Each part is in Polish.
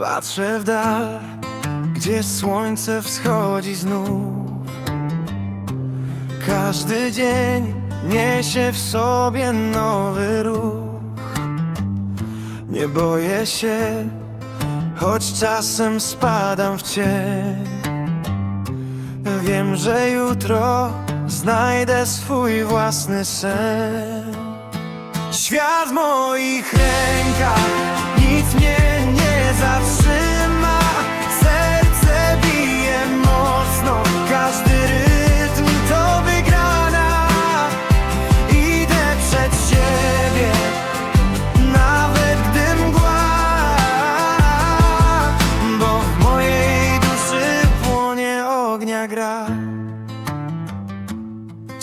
Patrzę w dal, gdzie słońce wschodzi znów. Każdy dzień niesie w sobie nowy ruch. Nie boję się, choć czasem spadam w cień. Wiem, że jutro znajdę swój własny sen. Świat w moich rękach, nic mnie nie zatrzyma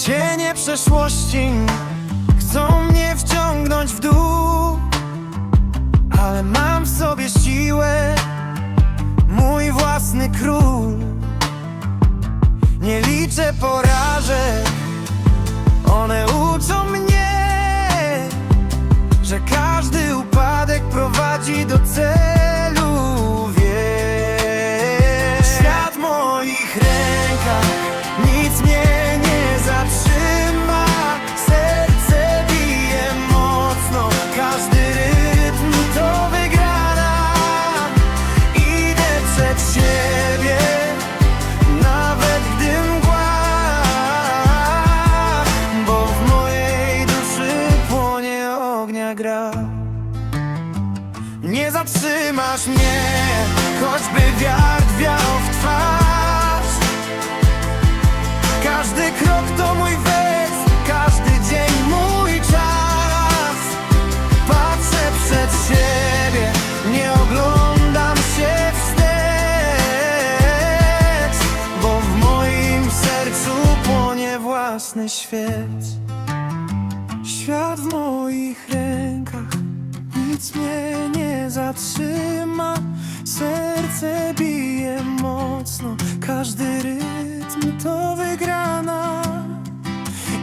Cienie przeszłości Chcą mnie wciągnąć w dół Ale mam w sobie siłę Mój własny król. Nie liczę porażek One uczą mnie Że każdy upadek prowadzi do celu Wiesz. Świat w moich rękach nie zatrzymasz mnie, choćby wiatr wiał w twarz. Każdy krok to mój wers, każdy dzień mój czas. Patrzę przed siebie, nie oglądam się wstecz Bo w moim sercu płonie własny świec. Świat w moich rękach nic mnie nie zatrzyma Serce bije mocno. Każdy rytm to wygrana.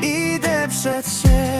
Idę przed siebie